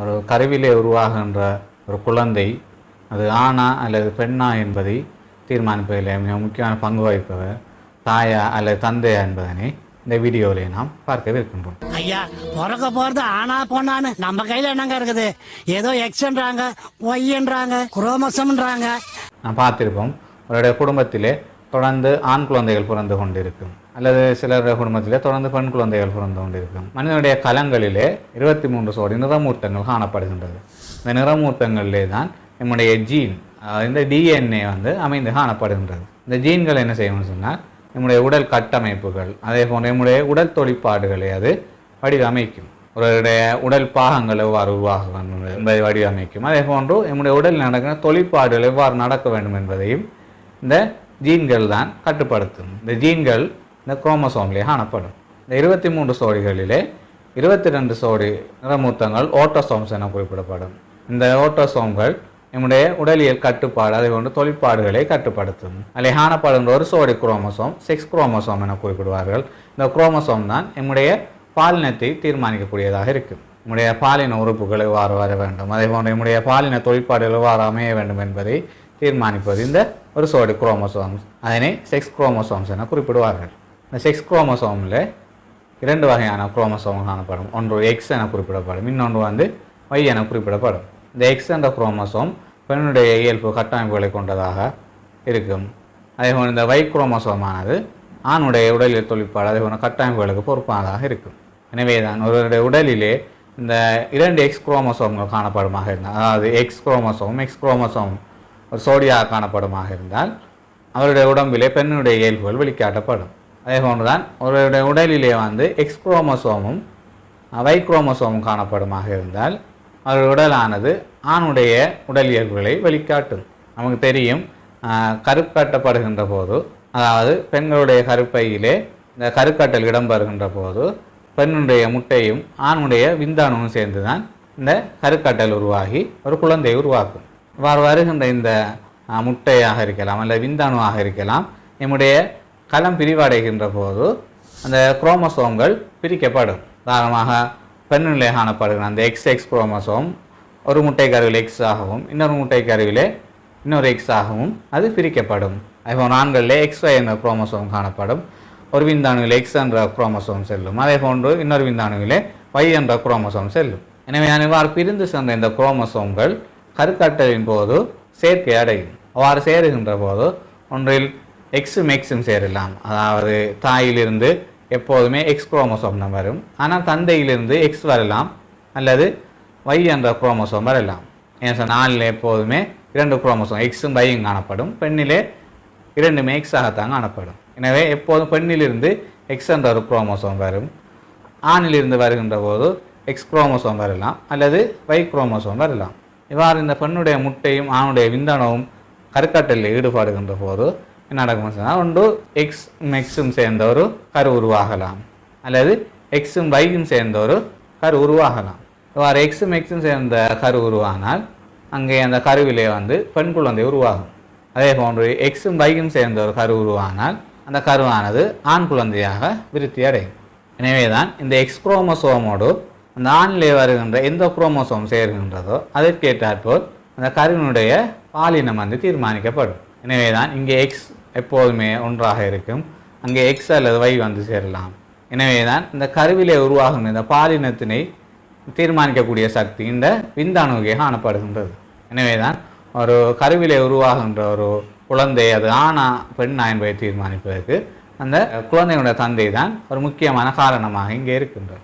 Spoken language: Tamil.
ஒரு கருவிலே உருவாகின்ற ஒரு குழந்தை அது ஆணா அல்லது பெண்ணா என்பதை தீர்மானிப்பதில் மிக முக்கியமான பங்கு வகிப்பவர் தாயா அல்லது தந்தையா என்பதனை இந்த வீடியோவிலே நாம் பார்க்கவிருக்கின்றோம். ஐயா பிறக்க போறது ஆனா பொண்ணான்னு நம்ம கையில என்னங்க இருக்குது? ஏதோ எக்ஸ்ன்றாங்க ஒய்ன்றாங்க குரோமசம்ன்றாங்க. நாம் பார்த்திருப்போம் அவருடைய குடும்பத்திலே தொடர்ந்து ஆண் குழந்தைகள் பிறந்து கொண்டிருக்கும். அல்லது சிலர் குடும்பத்திலே தொடர்ந்து பெண் குழந்தைகள் பிறந்து கொண்டிருக்கும். மனிதனுடைய கலங்களிலே இருபத்தி மூன்று சோடி நிறமூர்த்தங்கள் காணப்படுகின்றது. இந்த நிறமூர்த்தங்களிலே தான் நம்முடைய ஜீன் அதாவது இந்த டிஎன்ஏ வந்து அமைந்து காணப்படுகின்றது. இந்த ஜீன்கள் என்ன செய்யணும்னு சொன்னால் நம்முடைய உடல் கட்டமைப்புகள் அதே போன்று நம்முடைய உடல் தொழிற்பாடுகளை அது வடிவமைக்கும். ஒருவருடைய உடல் பாகங்கள் எவ்வாறு உருவாக என்பதை வடிவமைக்கும். அதே போன்று நம்முடைய உடல் நடக்கிற தொழிற்பாடுகள் எவ்வாறு நடக்க வேண்டும் என்பதையும் இந்த ஜீன்கள் தான் கட்டுப்படுத்தும். இந்த ஜீன்கள் இந்த குரோமசோம்லேயே காணப்படும். இந்த இருபத்தி மூன்று சோடிகளிலே இருபத்தி ரெண்டு சோடி நிறமூத்தங்கள் ஓட்டோசோம்ஸ் என குறிப்பிடப்படும். இந்த ஓட்டோசோம்கள் நம்முடைய உடலியல் கட்டுப்பாடு அதை கொண்டு தொழிற்பாடுகளை கட்டுப்படுத்தும். அதில் காணப்படுகின்ற ஒரு சோடி குரோமோசோம் செக்ஸ் குரோமோசோம் என குறிப்பிடுவார்கள். இந்த குரோமசோம் தான் நம்முடைய பாலினத்தை தீர்மானிக்கக்கூடியதாக இருக்கும். நம்முடைய பாலின உறுப்புகள் எவ்வாறு வர வேண்டும்? அதே போன்று நம்முடைய பாலின தொழிற்பாடுகள் எவ்வாறு அமைய வேண்டும் என்பதை தீர்மானிப்பது இந்த ஒரு சோடி குரோமோசோம்ஸ். அதனை செக்ஸ் குரோமோசோம்ஸ் என குறிப்பிடுவார்கள். இந்த செக்ஸ் குரோமோசோமில் இரண்டு வகையான குரோமோசோம் காணப்படும். ஒன்று எக்ஸ் என குறிப்பிடப்படும். இன்னொன்று வந்து ஒய் என குறிப்பிடப்படும். இந்த எக்ஸ் என்ற குரோமோசோம் பெண்ணுடைய இயல்பு கட்டமைப்புகளை கொண்டதாக இருக்கும். அதேபோல் இந்த வை குரோமோசோமானது ஆணுடைய உடலில் தொழிற்பாடு அதே போன்ற கட்டமைப்புகளுக்கு பொறுப்பானதாக இருக்கும். எனவே தான் ஒருவருடைய உடலிலே இந்த இரண்டு எக்ஸ் குரோமோசோம்கள் காணப்படுமாக இருந்தால் அதாவது எக்ஸ் குரோமோசோம் எக்ஸ் குரோமோசோம் ஒரு சோடியாக காணப்படுமாக இருந்தால் அவருடைய உடம்பிலே பெண்ணுடைய இயல்புகள் வெளிக்காட்டப்படும். அதே போன்றுதான் ஒருவருடைய உடலிலே வந்து எக்ஸ் குரோமோசோமும் வை குரோமோசோமும் காணப்படுமாக இருந்தால் அவருடைய உடலானது ஆணுடைய உடல் இயல்புகளை வெளிக்காட்டும். நமக்கு தெரியும் கருக்கட்டப்படுகின்ற போது அதாவது பெண்களுடைய கருப்பையிலே இந்த கருக்கட்டல் இடம்பெறுகின்ற போது பெண்ணுடைய முட்டையும் ஆணுடைய விந்தாணுவும் சேர்ந்து தான் இந்த கருக்கட்டல் உருவாகி ஒரு குழந்தையை உருவாக்கும். வார் வருகின்ற இந்த முட்டையாக இருக்கலாம் அல்ல விந்தாணுவாக இருக்கலாம் நம்முடைய களம் பிரிவடைகின்ற போது அந்த குரோமோசோம்கள் பிரிக்கப்படும். உதாரணமாக பெண்ணிலே காணப்படுகிற அந்த எக்ஸ் எக்ஸ் குரோமோசோம் ஒரு முட்டை கருவில் எக்ஸ் ஆகவும் இன்னொரு முட்டை கருவிலே இன்னொரு எக்ஸ் ஆகவும் அது பிரிக்கப்படும். அதேபோல் ஆண்களிலே எக்ஸ் ஒய் என்ற குரோமோசோம் காணப்படும் ஒரு விந்தாணுவில் எக்ஸ் என்ற குரோமோசோம் செல்லும் அதே போன்று இன்னொரு விந்தாணுவிலே ஒய் என்ற குரோமோசோம் செல்லும். எனவே நான் இவ்வாறு பிரிந்து சென்ற இந்த குரோமோசோம்கள் கருக்கட்டலின் போது சேர்க்கை அடையும். அவ்வாறு சேருகின்ற போது ஒன்றில் எக்ஸும் எக்ஸும் சேரலாம். அதாவது தாயிலிருந்து எப்போதுமே எக்ஸ் குரோமோசோம் தான் வரும். ஆனால் தந்தையிலிருந்து எக்ஸ் வரலாம். அல்லது வை என்ற குரோமோசோம் வரலாம். ஏன் சொன்னால் ஆணில் எப்போதுமே இரண்டு குரோமோசோம் எக்ஸும் வையும் காணப்படும். பெண்ணிலே இரண்டுமே எக்ஸாகத்தான் காணப்படும். எனவே எப்போதும் பெண்ணிலிருந்து எக்ஸ் என்ற ஒரு குரோமோசோம் வரும். ஆணிலிருந்து வருகின்ற போது எக்ஸ் குரோமோசோம் வரலாம். அல்லது வை குரோமோசோம் வரலாம். இவ்வாறு இந்த பெண்ணுடைய முட்டையும் ஆணுடைய விந்தனவும் கருக்கட்டலில் ஈடுபடுகின்ற போது என்ன நடக்கும் சொன்னால் ஒன்று எக்ஸ் எக்ஸும் சேர்ந்த ஒரு கரு உருவாகலாம். அல்லது எக்ஸும் வையும் சேர்ந்த ஒரு கரு உருவாகலாம். இவ்வாறு எக்ஸும் எக்ஸும் சேர்ந்த கரு உருவானால் அங்கே அந்த கருவிலே வந்து பெண் குழந்தை உருவாகும். அதே போன்று எக்ஸும் வையும் சேர்ந்த ஒரு கரு உருவானால் அந்த கருவானது ஆண் குழந்தையாக விருத்தி அடையும் எனவே தான் இந்த எக்ஸ் குரோமசோமோடு அந்த ஆணிலே வருகின்ற எந்த குரோமோசோம் சேர்கின்றதோ அதற்கேற்றாற்போல் அந்த கருவினுடைய பாலினம் வந்து தீர்மானிக்கப்படும். எனவே தான் இங்கே எக்ஸ் எப்போதுமே ஒன்றாக இருக்கும். அங்கே எக்ஸ் அல்லது வை வந்து சேரலாம். எனவே தான் இந்த கருவிலே உருவாகும் இந்த பாலினத்தினை தீர்மானிக்கக்கூடிய சக்தி இந்த விந்தாணுவுக்கே காணப்படுகின்றது. எனவே தான் ஒரு கருவிலே உருவாகின்ற ஒரு குழந்தை அது ஆணா பெண்ணா என்பதை தீர்மானிப்பதற்கு அந்த குழந்தையுடைய தந்தை தான் ஒரு முக்கியமான காரணமாக இங்கே இருக்கின்றது